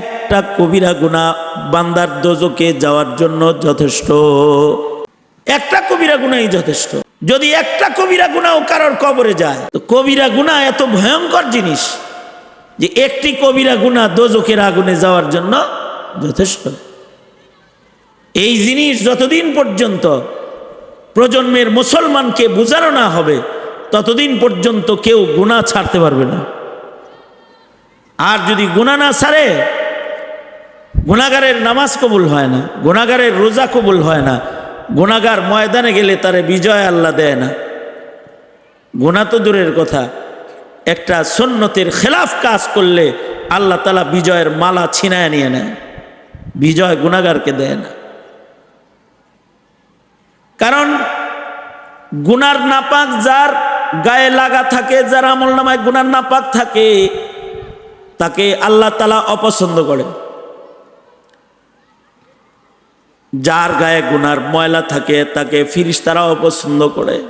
একটা কবিরা গুণা বান্দার দোজকে যাওয়ার জন্য যথেষ্ট। একটা কবিরা গুণাই যথেষ্ট। যদি একটা কবিরা গুণাও কারোর কবরে যায়, তো কবিরা গুণা এত ভয়ঙ্কর জিনিস যে একটি কবিরা গুণা দোজকের আগুনে যাওয়ার জন্য যথেষ্ট। এই জিনিস যতদিন পর্যন্ত প্রজন্মের মুসলমানকে বোঝানো না হবে, ততদিন পর্যন্ত কেউ গুণা ছাড়তে পারবে না। আর যদি গুণা না ছাড়ে গুণাগারের নামাজ কবুল হয় না, গুণাগারের রোজা কবুল হয় না, গুণাগার ময়দানে গেলে তারে বিজয় আল্লাহ দেয় না। গোনা তো দূরের কথা, একটা সন্ন্যতের খেলাফ কাজ করলে আল্লাহ তালা বিজয়ের মালা ছিনায় নিয়ে নেয়, বিজয় গুণাগারকে দেয় না। কারণ গুনার নাপাক যার গায়ে লাগা থাকে, যার আমল নামায় গুনার নাপাক থাকে, তাকে আল্লাহ তালা অপছন্দ করে যার গায়ে গুনার ময়লা থাকে, তাকে ফিরিস তারা অপছন্দ করে।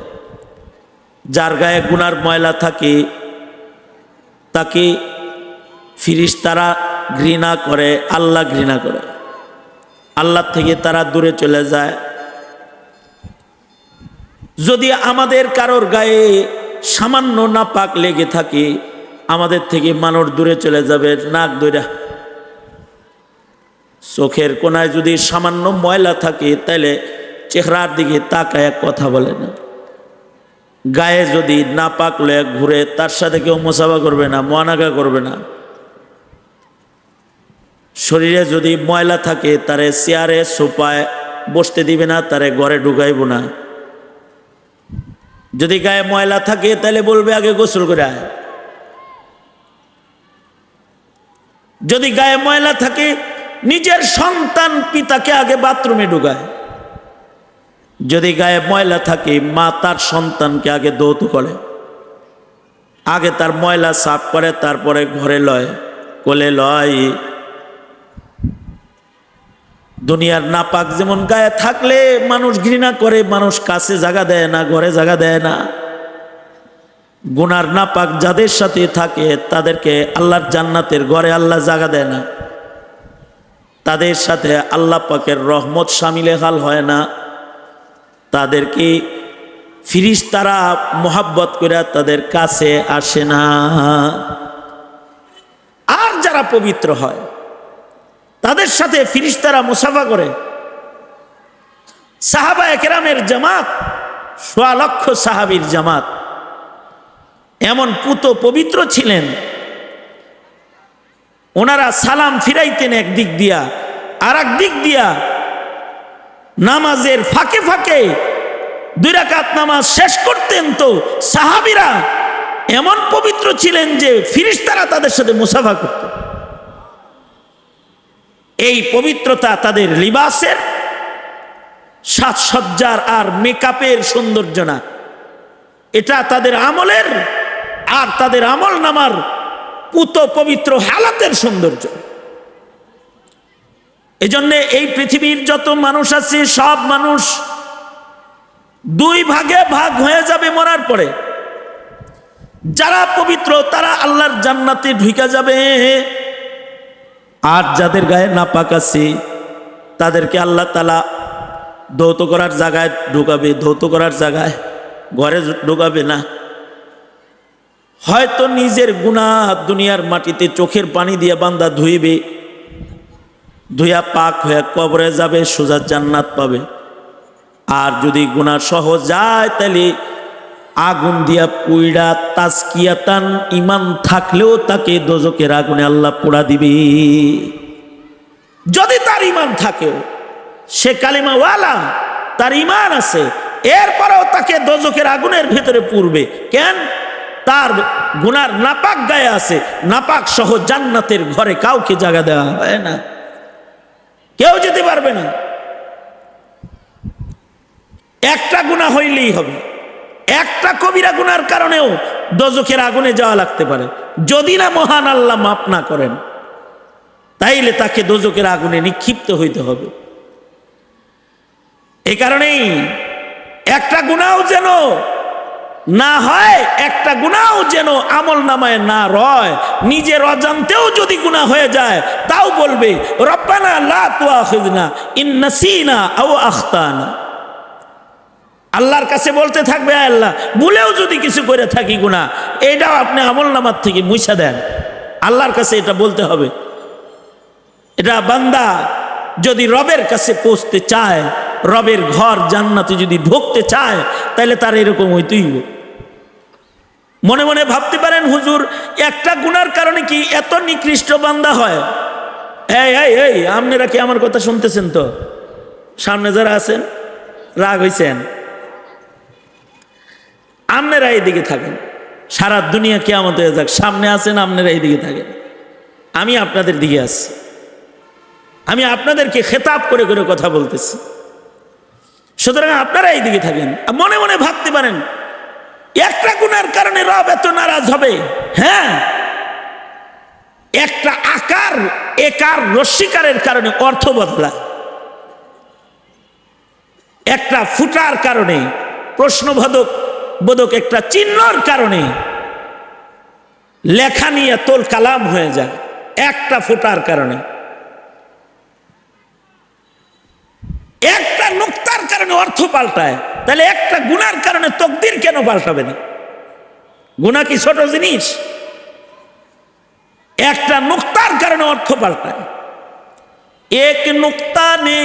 যার গায়ে গুনার ময়লা থাকে, তাকে ফিরিস তারা ঘৃণা করে, আল্লাহ ঘৃণা করে। আল্লাহ থেকে তারা দূরে চলে যায়। যদি আমাদের কারোর গায়ে সামান্য নাপাক লেগে থাকে, আমাদের থেকে মানুষ দূরে চলে যাবে, নাক দৈরা চোখের কোনায় যদি সামান্য ময়লা থাকে তাহলে চেহারার দিকে তাকায় কথা বলে না। গায়ে যদি না পাকলে ঘুরে, তার সাথে কেউ মোসাফা করবে না মহানাগা করবে না। শরীরে যদি ময়লা থাকে, তারে চেয়ারে সোপায় বসতে দিবে না, তারে ঘরে ঢুকাইব না। যদি গায়ে ময়লা থাকে তাহলে বলবে, আগে গোসল করে আয়। যদি গায়ে ময়লা থাকে নিজের সন্তান পিতাকে আগে বাথরুমে ঢুকায়। যদি গায়ে ময়লা থাকে, মা তার সন্তানকে আগে দৌত করে। আগে তার ময়লা সাফ করে, তারপরে ঘরে লয়, কোলে লয়। দুনিয়ার নাপাক যেমন গায়ে থাকলে মানুষ ঘৃণা করে, মানুষ কাছে জায়গা দেয় না, ঘরে জায়গা দেয় না। গুনার নাপাক যাদের সাথে থাকে, তাদেরকে আল্লাহর জান্নাতের ঘরে আল্লাহ জায়গা দেয় না। তাদের সাথে আল্লাহ পাকের রহমত সামিলে হাল হয় না। তাদেরকে ফিরিস তারা মোহাব্বত করে তাদের কাছে আসে না। আর যারা পবিত্র হয়, তাদের সাথে ফিরিস্তারা মুসাফা করে। সাহাবা একরামের জামাত, সোয়া লক্ষ সাহাবির জামাত। এমন পুত পবিত্র ছিলেন ওনারা সালাম ফিরাইতেন এক দিক দিয়া আর দিক দিয়া নামাজের ফাঁকে ফাঁকে দুই রাকাত নামাজ শেষ করতেন তো সাহাবিরা এমন পবিত্র ছিলেন যে ফিরিস্তারা তাদের সাথে মুসাফা করত। এই পবিত্রতা তাদের লিবাসের সাজসজ্জার আর মেকআপের সৌন্দর্য না। এটা তাদের আমলের আর তাদের আমল নামার পুত পবিত্র হালাতের সৌন্দর্য। এজন্য এই পৃথিবীর যত মানুষ আছে, সব মানুষ দুই ভাগে ভাগ হয়ে যাবে মরার পরে। যারা পবিত্র, তারা আল্লাহর জান্নাতে ঢুকে যাবে। আর যাদের গায়ে নাপাক আছে, তাদেরকে আল্লাহ তালা ধৌত করার জায়গায় ঢুকাবে, ধৌত করার জায়গায় ঘরে ঢুকাবে না। হয়তো নিজের গুণা দুনিয়ার মাটিতে চোখের পানি দিয়ে বান্দা ধুইবে, ধুইয়া পাক হয়ে কবরে যাবে, সোজা জান্নাত পাবে। আর যদি গুণা সহ যায় তাহলে আগুন দিয়া পুইড়া তাজকিয়াতান ইমান থাকলেও তাকে দোজকের আগুনে আল্লাহ পোড়া দিবে। যদি তার ইমান থাকেও, সে কালিমা ওয়ালা তার ইমান আছে, এরপরেও তাকে দোজকের আগুনের ভেতরে পুরবে। কেন? তার গুনার নাপাক গায়ে আছে, নাপাক সহ জান্নাতের ঘরে কাউকে জায়গা দেওয়া হয় না। কেউ যেতে পারবে না। একটা গুণা হইলেই হবে। একটা কবিরা গুনার কারণেও দোজখের আগুনে যাওয়া লাগতে পারে। যদি না মহান আল্লাহ মাপ না করেন, তাইলে তাকে দোজকের আগুনে নিক্ষিপ্ত হইতে হবে। এই কারণেই একটা গুণাও যেন না হয় একটা গুণাও যেন আমল নামায় না রয়। নিজের অজান্তেও যদি গুণা হয়ে যায়, তাও বলবে, রব্বানা লা তুআখিযনা ইন আখতানা। আল্লাহর কাছে বলতে থাকবে আল্লাহ, ভুলেও যদি কিছু করে থাকি গুণা, এটাও আপনি আমল নামার থেকে মুছা দেন। আল্লাহর কাছে এটা বলতে হবে। এটা বান্দা যদি রবের কাছে পৌঁছতে চায়, রবের ঘর জান্নাতে যদি ঢুকতে চায় তাহলে তার এরকম হইতেই হবে। মনে মনে ভাবতে পারেন, হুজুর, একটা গুনার কারণে কি এত নিকৃষ্ট বান্দা হয়? এই আপনারা কি আমার কথা শুনতেছেন তো? সামনে যারা আছেন, রাগ হয়েছেন আপনারা এইদিকে থাকেন। সারা দুনিয়া কে আমাদের যাক। সামনে আছেন, আপনারা এইদিকে থাকেন। আমি আপনাদের দিকে আসছি। আমি আপনাদেরকে খেতাব করে করে কথা বলতেছি। সুতরাং আপনারা এইদিকে থাকেন। মনে মনে ভাবতে পারেন একটা গুণার কারণে রব এত নারাজ হবে। হ্যাঁ? একটা আকার, একার রস্বীকারের কারণে অর্থ বদলায়। একটা ফুটার কারণে, প্রশ্নবোধক, বোধক একটা চিহ্নর কারণে লেখা নিয়ে তোল কালাম হয়ে যায়, একটা ফুটার কারণে। একটা নুক্তার কারণে অর্থ পাল্টায়। তাহলে একটা গুনার কারণে তকদির কেন পাল্টাবে না গুণা কি ছোট জিনিস একটা নুক্তার কারণে অর্থ পাল্টায় এক নুক্তা নে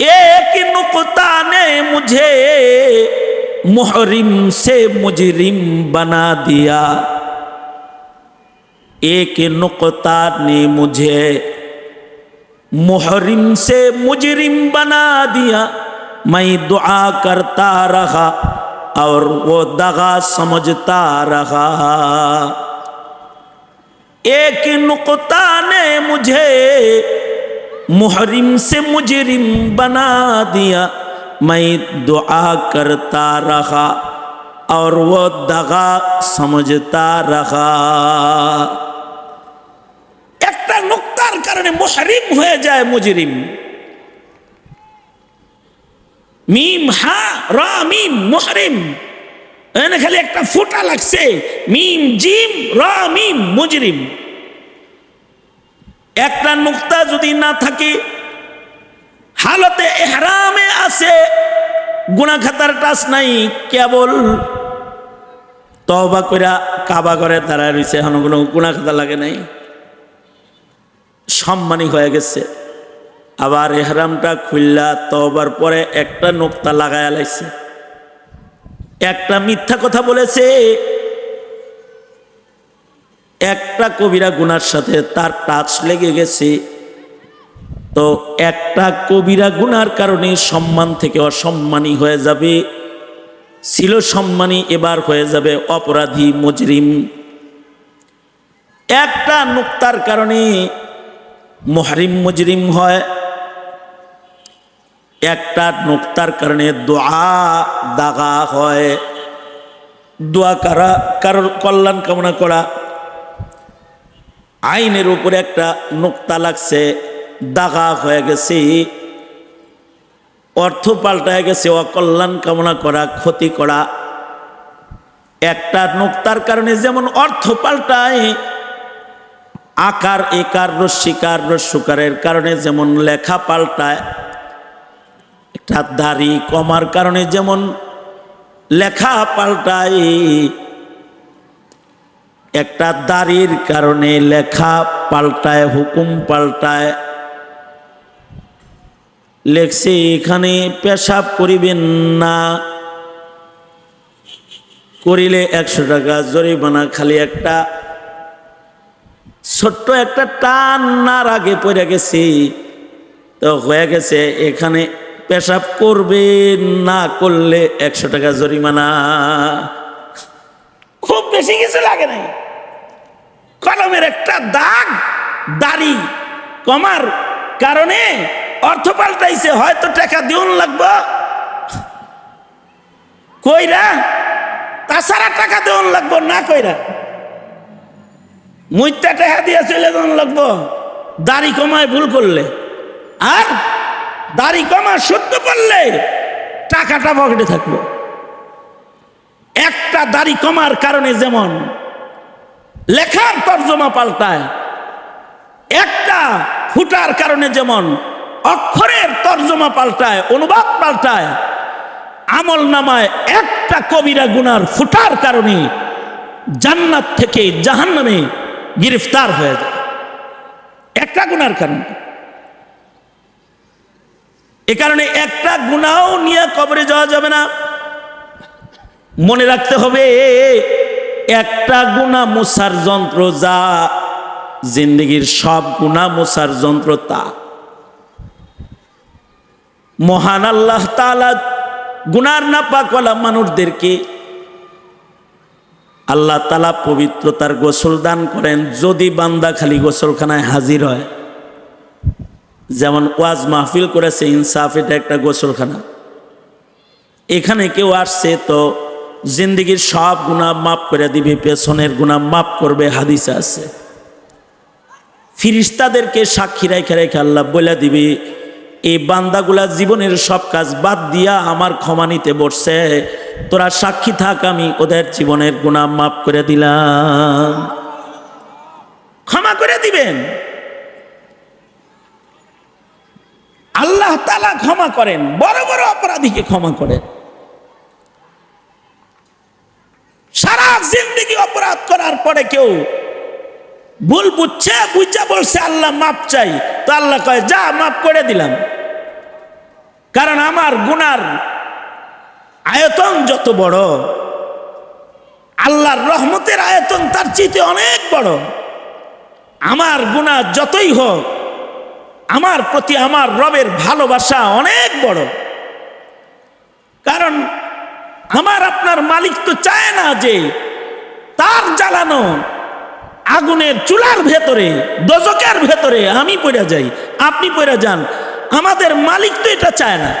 एक नुकता ने मुझे मुहरिम से मुजरिम बना दिया एक नुकता ने मुझे मुहरिम से मुजरिम बना दिया मैं दुआ करता रहा और वो दगा समझता रहा। एक नुकता ने मुझे मुहरिम से मुजरिम बना दिया। मैं दुआ करता रहा और वो दगा समझता रहा। एक नुकता कारण मुहरिम हो जाए मुजरिम। মিম হা, রা, মিম, মুহরিম। এখানে খালি একটা ফুটা লাগছে। মিম, জিম, রা, মিম, মুজরিম। একটা নুক্তা যদি না থাকে, হালতে এহরামে আছে গুনা খাতার টাচ নাই, কেবল তবা কইরা কাবা করে দাঁড়ায় রয়েছে এখন কোনো খাতা লাগে নাই। সম্মানী হয়ে গেছে। আবার এহরামটা খুললা তবার পরে একটা নোক্তা লাগায় লাইছে। একটা মিথ্যা কথা বলেছে। একটা কবিরা গুনার সাথে তার টাচ লেগে গেছে। তো একটা কবিরা গুনার কারণে সম্মান থেকে অসম্মানী হয়ে যাবে। ছিল সম্মানী, এবার হয়ে যাবে অপরাধী, মজরিম। একটা নুক্তার কারণে মহারিম, মজরিম হয়। একটা নুক্তার কারণে দোয়া দাগা হয়। দোয়া কারা, কারোর কল্যাণ কামনা করা। আইনের উপরে একটা নোক্তা লাগছে, দাগা হয়ে গেছে। অর্থ পাল্টায় গেছে, অকল্যাণ কামনা করা, ক্ষতি করা। একটা নোক্তার কারণে যেমন অর্থ পাল্টায়, আকার একার রস্বীকার রস্যকারের কারণে যেমন লেখা পাল্টায় দাড়ি কমার কারণে যেমন লেখা পাল্টায়, একটা দাড়ির কারণে লেখা পাল্টায়, হুকুম পাল্টায়। লেখছে, এখানে পেশাব করিবেন না। করিলে একশো টাকা জরিমানা, খালি একটা ছোট্ট একটা টান নার আগে পড়ে গেছি। তো হয়ে গেছে, এখানে পেশাব করবে, না করলে একশো টাকা জরিমানা। খুব বেশি কিছু লাগে নাই। কলমের একটা দাগ, দাড়ি কমার কারণে অর্থ পাল্টাইছে, হয়তো টাকা দিউন লাগবো। কইরা, তাছাড়া টাকা দেওয়ান লাগবো, না কইরা। মুইটা টাকা দিয়ে চলে যাওয়ান লাগবো, দাড়ি কমায় ভুল করলে। আর দাড়ি কমা সত্য করলে টাকাটা পকেটে থাকব। একটা দাড়ি কমার কারণে যেমন লেখার তর্জমা পাল্টায়, একটা ফুটার কারণে যেমন অক্ষরের তর্জমা পাল্টায়, অনুবাদ পাল্টায়, আমল নামায় একটা কবিরা গুনার ফুটার কারণে জান্নাত থেকে জাহান্নামে গ্রেফতার হয়ে যায়। একটা গুনার কারণে। এ কারণে একটা গুনাও নিয়ে কবরে যাওয়া যাবে না। মনে রাখতে হবে, একটা গুণা মোসার যন্ত্র যা জিন্দগির সব গুণা মোসার যন্ত্র তা। মহান আল্লাহ তালা গুনার না পাকওয়ালা মানুষদেরকে আল্লাহ তালা পবিত্রতার গোসল দান করেন, যদি বান্দা খালি গোসলখানায় হাজির হয়। যেমন ওয়াজ মাহফিল করেছে, ইনসাফ, এটা একটা গোসলখানা। এখানে কেউ আসছে তো জিন্দগির সব গুণা মাফ করে দিবে, পেছনের গুণা মাফ করবে, হাদিসে আছে। ফিরিস্তাদেরকে সাক্ষী রেখে রেখে আল্লাহ বলে দিবি, এই বান্দাগুলা জীবনের সব কাজ বাদ দিয়া আমার ক্ষমা নিতে বসছে, তোরা সাক্ষী থাক, আমি ওদের জীবনের গুণা মাফ করে দিলাম। ক্ষমা করে দিবেন। আল্লাহ তালা ক্ষমা করেন, বড় বড় অপরাধীকে ক্ষমা করেন সারা জিন্দগি অপরাধ করার পরে কেউ ভুল বুঝছে, বুঝা বলছে, আল্লাহ মাপ চাই। তো আল্লাহ কয়, যা মাপ করে দিলাম। কারণ আমার গুনার আয়তন যত বড়, আল্লাহর রহমতের আয়তন তার চিতে অনেক বড়। আমার গুনাহ যতই হোক আমার প্রতি আমার রবের ভালোবাসা অনেক বড়। কারণ আমার আপনার মালিক তো চায় না যে তার জ্বালানো আগুনের চুলার ভেতরে দজকের ভেতরে আমি পড়ে যাই, আপনি পড়ে যান। আমাদের মালিক তো এটা চায় না।